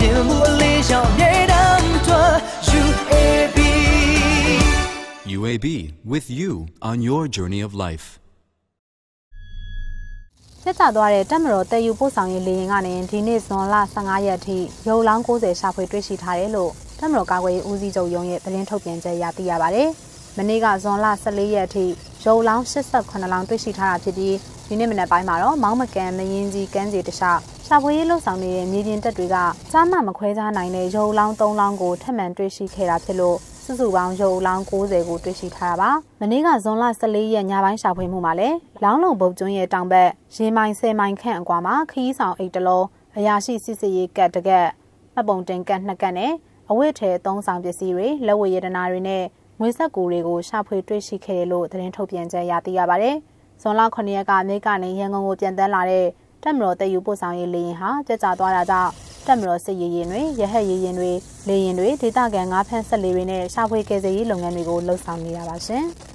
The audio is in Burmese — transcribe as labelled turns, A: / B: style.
A: မြင်မှုအလေးရှောင်မြေတမ်းထွက် UAB
B: UAB with you on your journey of life.
C: ဆက်ချသွားတဲ့တက်မတော်တည်ယူပို့ဆောင်ရေးလေရင်ကနေဒီနေ့ဇွန်လ15ရက်ထိရုပ်လောင်း90ရှာဖွေတွေ့ရှိထားတယ်လို့တက်မတော်ကာကွယ်ရေးဦးစီးချုပ်ရုံးရဲ့သတင်းထုတ်ပြန်ချက်အရသိရပါဗျ။မနေ့ကဇွန်လ14ရက်ထိ ရုပ်လောင်း88လောင်းတွေ့ရှိထားတာဖြစ်ပြီးဒီနေ့မနက်ပိုင်းမှာတော့မောင်းမကန်မရင်ကြီးကမ်းခြေတခြားရှာဖွေရေးလှုပ်ဆောင်နေတဲ့မြေပြင်တပ်တွေကကြားမမခွဲခြားနိုင်တဲ့ရုပ်လောင်း3လောင်းကိုထပ်မံတွေ့ရှိခဲ့တာဖြစ်လို့စုစုပေါင်းရုပ်လောင်း90ကိုတွေ့ရှိထားတာပါ။မနေ့ကဇွန်လ14ရက်ညပိုင်းရှာဖွေမှုမှာလည်းလောင်းလုံဘုတ်ကျွန်းရဲ့တောင်ဘက်ရေမိုင်10မိုင်ခန့်အကွာမှာခီးဆောင်အိတ်တလုံးအရာရှိစစ်စစ်ရေးကတ်တကက်မှတ်ပုံတင်ကတ်နှစ်ကတ်နဲ့အဝတ်ထဲသုံးဆောင်ပစ္စည်းတွေလက်ဝတ်ရတနာတွေနဲ့ ငွေဆက်ကူတွေကိုရှာဖွေတွေ့ရှိခဲ့တယ်လို့သတင်းထုတ်ပြန်ချက်ရသိရပါဗျ။ဇွန်လ9ရက်ကအမေကနေရန်ကုန်ကိုပြန်တန်းလာတဲ့တက်မတော်တည်ယူပို့ဆောင်ရေးလေယာဉ်ဟာကြကြသွားတာကြောင့်တက်မတော်စစ်ရေးရင်တွေရဟက်ရေးရင်တွေလေရင်တွေဒေသခံငါးဖမ်းဆက်လေးတွေနဲ့ရှာဖွေကယ်ဆယ်ရေးလုပ်ငန်းတွေကိုလှုပ်ဆောင်နေရပါရှင်။